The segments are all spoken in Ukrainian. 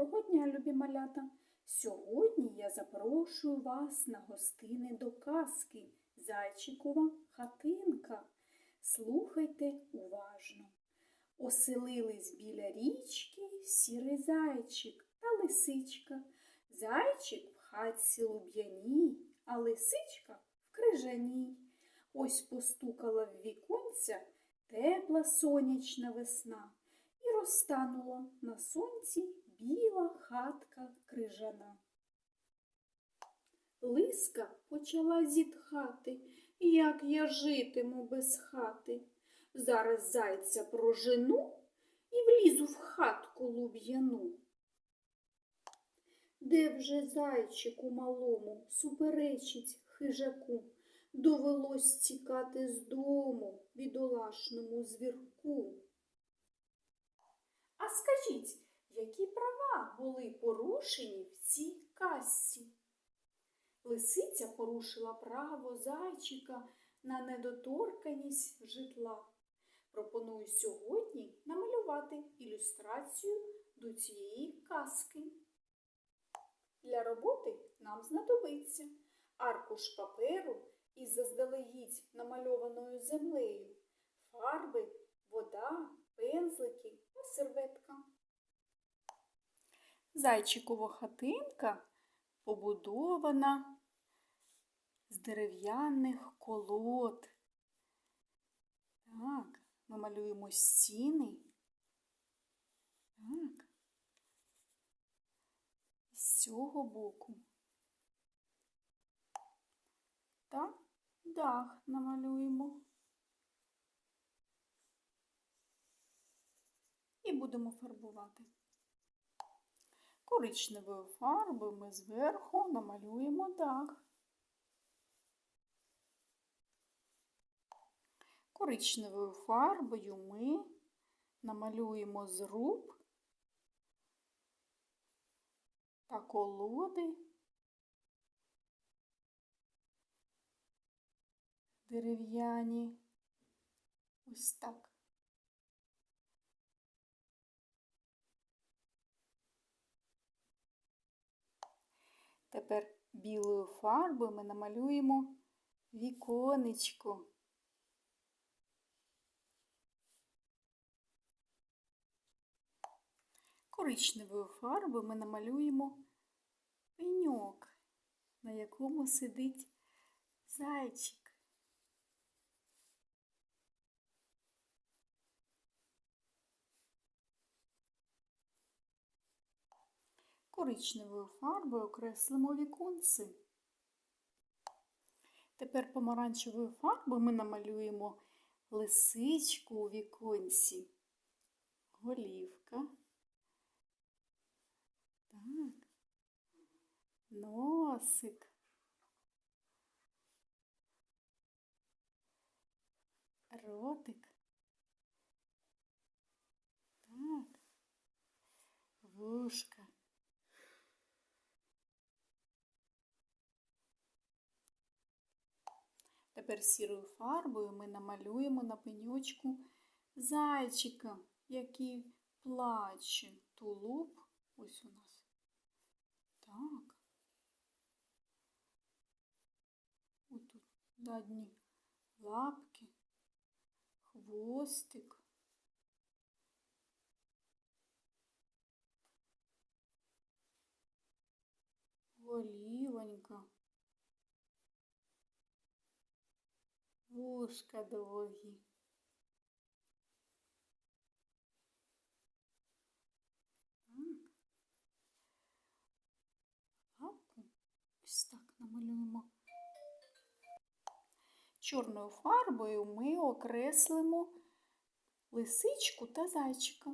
Доброго дня, любі малята! Сьогодні я запрошую вас на гостини до казки Зайчикова хатинка. Слухайте уважно. Оселились біля річки сірий зайчик та лисичка. Зайчик в хатці луб'яній, а лисичка в крижаній. Ось постукала в віконця тепла сонячна весна і розтанула на сонці біла хатка крижана. Лиска почала зітхати, як я житиму без хати. Зараз зайця прожену і влізу в хатку луб'яну. Де вже зайчику малому суперечить хижаку, довелось тікати з дому бідолашному звірку. А скажіть, які права були порушені в цій казці? Лисиця порушила право зайчика на недоторканість житла. Пропоную сьогодні намалювати ілюстрацію до цієї казки. Для роботи нам знадобиться аркуш паперу із заздалегідь намальованою землею, фарби, вода, пензлики та серветка. Зайчикова хатинка побудована з дерев'яних колод. Так, ми малюємо стіни. Так. З цього боку. Та дах намалюємо. І будемо фарбувати. Коричневою фарбою ми зверху намалюємо дах. Коричневою фарбою ми намалюємо зруб та колоди дерев'яні. Ось так. Тепер білою фарбою ми намалюємо віконечко. Коричневою фарбою ми намалюємо пеньок, на якому сидить зайчик. Коричневою фарбою окреслимо віконці. Тепер помаранчевою фарбою ми намалюємо лисичку у віконці, голівка. Так. Носик. Ротик. Так. Вушка. Тепер сірою фарбою ми намалюємо на пеньочку зайчика, який плаче. Тулуб ось у нас. Так. Отут задні лапки, хвостик. Голівонька. Вушка довгі. Лапку ось так намалюємо. Чорною фарбою ми окреслимо лисичку та зайчика.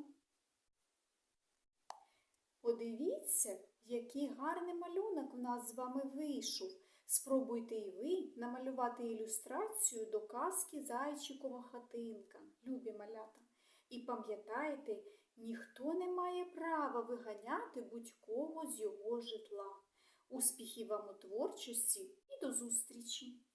Подивіться, який гарний малюнок в нас з вами вийшов. Спробуйте і ви намалювати ілюстрацію до казки Зайчикова хатинка, любі малята. І пам'ятайте, ніхто не має права виганяти будь-кого з його житла. Успіхів вам у творчості і до зустрічі!